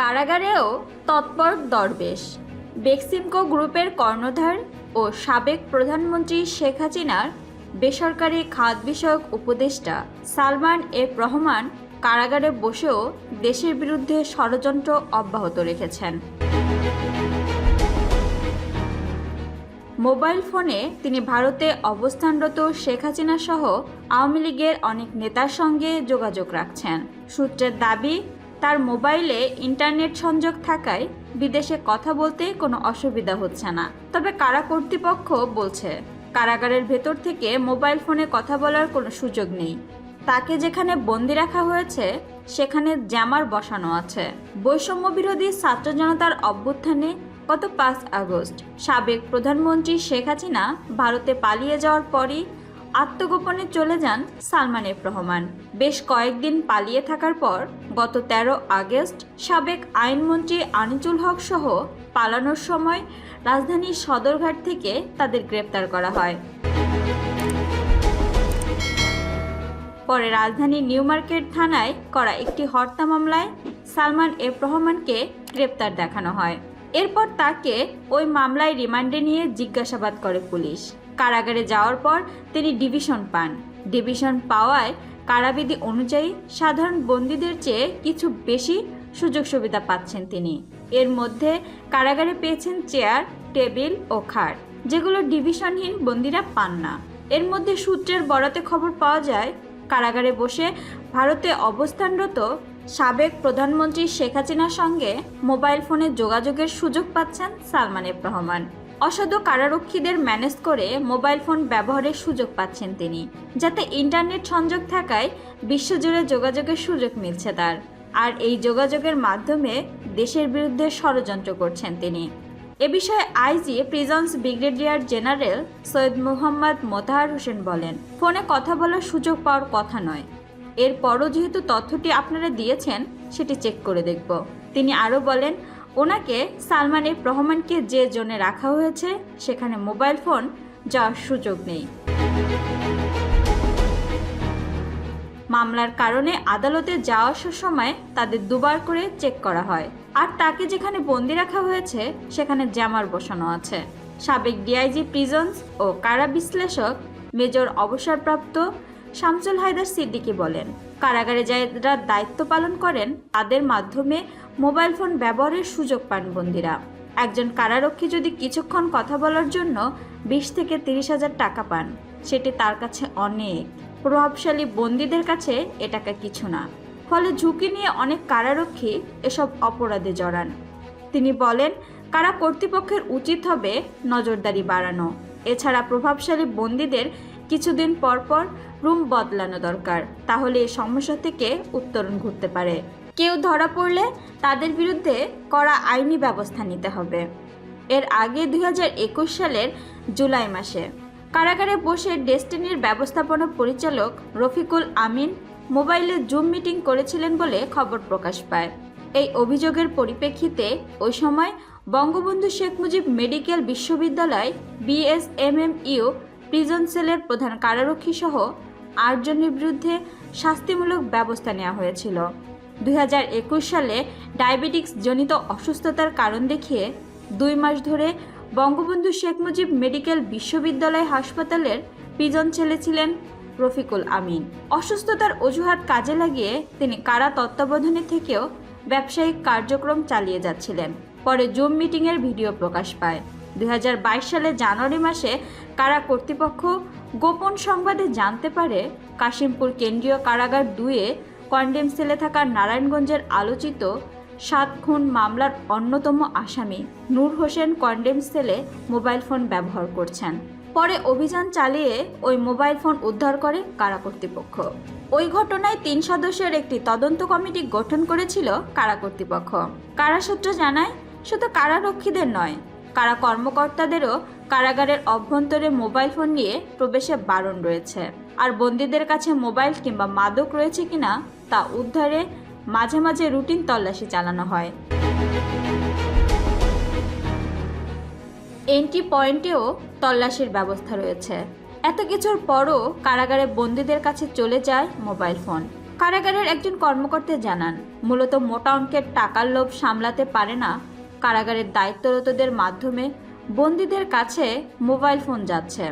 কারাগারেও তৎপর দরবেশ। বেক্সিমকো গ্রুপের কর্ণধার ও সাবেক প্রধানমন্ত্রী শেখ হাসিনার বেসরকারি খাত বিষয়ক উপদেষ্টা সালমান এফ রহমান কারাগারে বসেও দেশের বিরুদ্ধে ষড়যন্ত্র অব্যাহত রেখেছেন। মোবাইল ফোনে তিনি ভারতে অবস্থানরত শেখ হাসিনা সহ আওয়ামী লীগের অনেক নেতার সঙ্গে যোগাযোগ রাখছেন। সূত্রের দাবি তার মোবাইলে ইন্টারনেট সংযোগ থাকায় বিদেশে কথা বলতে কোনো অসুবিধা হচ্ছে না। তবে কারা কর্তৃপক্ষ বলছে, কারাগারের ভেতর থেকে মোবাইল ফোনে কথা বলার কোনো সুযোগ নেই। তাকে যেখানে বন্দি রাখা হয়েছে, সেখানে জ্যামার বসানো আছে। বৈষম্য বিরোধী ছাত্র জনতার অভ্যুত্থানে গত পাঁচ আগস্ট সাবেক প্রধানমন্ত্রী শেখ হাসিনা ভারতে পালিয়ে যাওয়ার পরই আত্মগোপনে চলে যান সালমান এফ রহমান। বেশ কয়েকদিন পালিয়ে থাকার পর গত তেরো আগস্ট সাবেক আইনমন্ত্রী আনিজুল হক সহ পালানোর সময় রাজধানীর সদরঘাট থেকে তাদের গ্রেপ্তার করা হয়। পরে রাজধানীর নিউ মার্কেট থানায় করা একটি হত্যা মামলায় সালমান এফ রহমানকে গ্রেপ্তার দেখানো হয়। এরপর তাকে ওই মামলায় রিমান্ডে নিয়ে জিজ্ঞাসাবাদ করে পুলিশ। কারাগারে যাওয়ার পর তিনি ডিভিশন পান। ডিভিশন পাওয়ায় কারাবিধি অনুযায়ী সাধারণ বন্দীদের চেয়ে কিছু বেশি সুযোগ সুবিধা পাচ্ছেন তিনি। এর মধ্যে কারাগারে পেয়েছেন চেয়ার, টেবিল ও খাট, যেগুলো ডিভিশনহীন বন্দীরা পান না। এর মধ্যে সূত্রের বরাতে খবর পাওয়া যায়, কারাগারে বসে ভারতে অবস্থানরত সাবেক প্রধানমন্ত্রী শেখ হাসিনার সঙ্গে মোবাইল ফোনে যোগাযোগের সুযোগ পাচ্ছেন সালমান রহমান। অসাধু কারারক্ষীদের ম্যানেজ করে মোবাইল ফোন ব্যবহারের সুযোগ পাচ্ছেন তিনি, যাতে ইন্টারনেট সংযোগ থাকায় বিশ্বজুড়ে যোগাযোগের সুযোগ মিলছে তার। আর এই যোগাযোগের মাধ্যমে দেশের বিরুদ্ধে ষড়যন্ত্র করছেন তিনি। এ বিষয়ে IG prisons brigadier general Syed Muhammad Motahar Hossain বলেন, ফোনে কথা বলার সুযোগ পাওয়ার কথা নয়। এরপরও যেহেতু তথ্যটি আপনারা দিয়েছেন, সেটি চেক করে দেখব। তিনি আরও বলেন ওনাকে সালমান এফ রহমানকে যে জোনে রাখা হয়েছে, সেখানে মোবাইল ফোন যাওয়ার সুযোগ নেই। মামলার কারণে আদালতে যাওয়ার সময় তাদের দুবার করে চেক করা হয়। আর তাকে যেখানে বন্দি রাখা হয়েছে, সেখানে জ্যামার বসানো আছে। সাবেক ডিআইজি প্রিজন্স ও কারা বিশ্লেষক মেজর অবসরপ্রাপ্ত শামসুল হায়দার সিদ্দিকী বলেন, কারাগারে যারা দায়িত্ব পালন করেন, তাদের মাধ্যমে মোবাইল ফোন ব্যবহারের সুযোগ পান বন্দিরা। একজন কারারক্ষী যদি কিছুক্ষণ কথা বলার জন্য বিশ থেকে তিরিশ হাজার টাকা পান, সেটি তার কাছে অনেক। প্রভাবশালী বন্দীদের কাছে এ টাকা কিছু না। ফলে ঝুঁকি নিয়ে অনেক কারারক্ষী এসব অপরাধে জড়ান। তিনি বলেন, কারা কর্তৃপক্ষের উচিত হবে নজরদারি বাড়ানো। এছাড়া প্রভাবশালী বন্দীদের কিছুদিন পর পর রুম বদলানো দরকার। তাহলে এই সমস্যা থেকে উত্তরণ ঘটতে পারে। কেউ ধরা পড়লে তাদের বিরুদ্ধে কড়া আইনি ব্যবস্থা নিতে হবে। এর আগে দু হাজার একুশ সালের জুলাই মাসে কারাগারে বসে ডেস্টিনির ব্যবস্থাপনা পরিচালক রফিকুল আমিন মোবাইলে জুম মিটিং করেছিলেন বলে খবর প্রকাশ পায়। এই অভিযোগের পরিপ্রেক্ষিতে ওই সময় বঙ্গবন্ধু শেখ মুজিব মেডিকেল বিশ্ববিদ্যালয় B S M M U prison সেলের প্রধান কারারক্ষী সহ আটজনের বিরুদ্ধে শাস্তিমূলক ব্যবস্থা নেওয়া হয়েছিল। দুই হাজার একুশ সালে ডায়াবেটিক্স জনিত অসুস্থতার কারণ দেখিয়ে দুই মাস ধরে বঙ্গবন্ধু শেখ মুজিব মেডিকেল বিশ্ববিদ্যালয় হাসপাতালের প্রিজন ছেলে ছিলেন রফিকুল আমিন। অসুস্থতার অজুহাত কাজে লাগিয়ে তিনি কারা তত্ত্বাবধানে থেকেও ব্যবসায়িক কার্যক্রম চালিয়ে যাচ্ছিলেন। পরে জুম মিটিংয়ের ভিডিও প্রকাশ পায়। দুই হাজার বাইশ সালে জানুয়ারি মাসে কারা কর্তৃপক্ষ গোপন সংবাদে জানতে পারে কাশিমপুর কেন্দ্রীয় কারাগার দুয়ে কন্ডেম সেলে থাকা নারায়ণগঞ্জের আলোচিত সাত খুন মামলার অন্যতম আসামি নূর হোসেন কন্ডেম সেলে মোবাইল ফোন ব্যবহার করছেন। পরে অভিযান চালিয়ে ওই মোবাইল ফোন উদ্ধার করে কারা কর্তৃপক্ষ। ওই ঘটনায় তিন সদস্যের একটি তদন্ত কমিটি গঠন করেছিল কারা কর্তৃপক্ষ। কারা সূত্র জানায়, শুধু কারারক্ষীদের নয়, কারা কর্মকর্তাদেরও কারাগারের অভ্যন্তরে মোবাইল ফোন নিয়ে প্রবেশে বারণ রয়েছে। আর বন্দীদের কাছে মোবাইল কিংবা মাদক রয়েছে কিনা তা উদ্ধারে মাঝে মাঝে রুটিন তল্লাশি চালানো হয়। এন্ট্রি পয়েন্টেও তল্লাশির ব্যবস্থা রয়েছে। এত কিছুর পরও কারাগারে বন্দীদের কাছে চলে যায় মোবাইল ফোন। কারাগারের একজন কর্মকর্তা জানান, মূলত মোটা অঙ্কের টাকার লোভ সামলাতে পারে না। কারাগারের দায়িত্বরতদের মাধ্যমে বন্দীদের কাছে মোবাইল ফোন যাচ্ছে।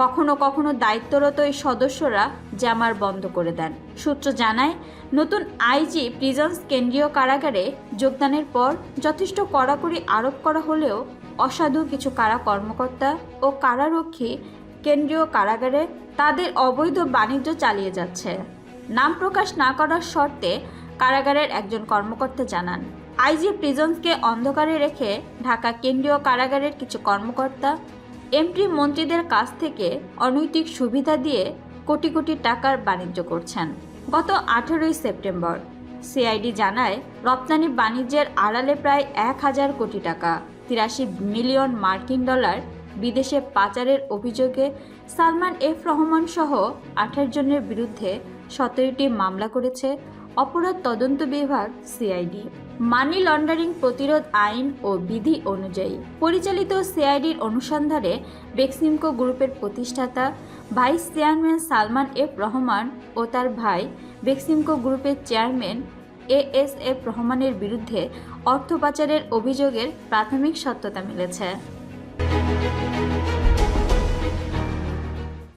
কখনো কখনো দায়িত্বরত এই সদস্যরা জামার বন্ধ করে দেন। সূত্র জানায়, নতুন আইজি প্রিজন্স কেন্দ্রীয় কারাগারে যোগদানের পর যথেষ্ট কড়াকড়ি আরোপ করা হলেও অসাধু কিছু কারা কর্মকর্তা ও কারারক্ষী কেন্দ্রীয় কারাগারে তাদের অবৈধ বাণিজ্য চালিয়ে যাচ্ছে। নাম প্রকাশ না করার শর্তে কারাগারের একজন কর্মকর্তা জানান, আইজি প্রিজন্সকে অন্ধকারে রেখে ঢাকা কেন্দ্রীয় কারাগারের কিছু কর্মকর্তা এমপি মন্ত্রীদের কাছ থেকে অনৈতিক সুবিধা দিয়ে কোটি কোটি টাকার বাণিজ্য করছেন। গত আঠেরোই সেপ্টেম্বর, সিআইডি জানায় রপ্তানি বাণিজ্যের আড়ালে প্রায় এক হাজার কোটি টাকা। তিরাশি মিলিয়ন মার্কিন ডলার বিদেশে পাচারের অভিযোগে সালমান এফ রহমান সহ আঠাশ জনের বিরুদ্ধে সতেরোটি মামলা করেছে অপরাধ তদন্ত বিভাগ সিআইডি মানি লন্ডারিং প্রতিরোধ আইন ও বিধি অনুযায়ী পরিচালিত সিআইডির অনুসন্ধানে বেক্সিমকো গ্রুপের প্রতিষ্ঠাতা vice chairman Salman F Rahman ও তার ভাই বেক্সিমকো গ্রুপের চেয়ারম্যান এ এস এফ রহমানের বিরুদ্ধে অর্থ পাচারের অভিযোগের প্রাথমিক সত্যতা মিলেছে।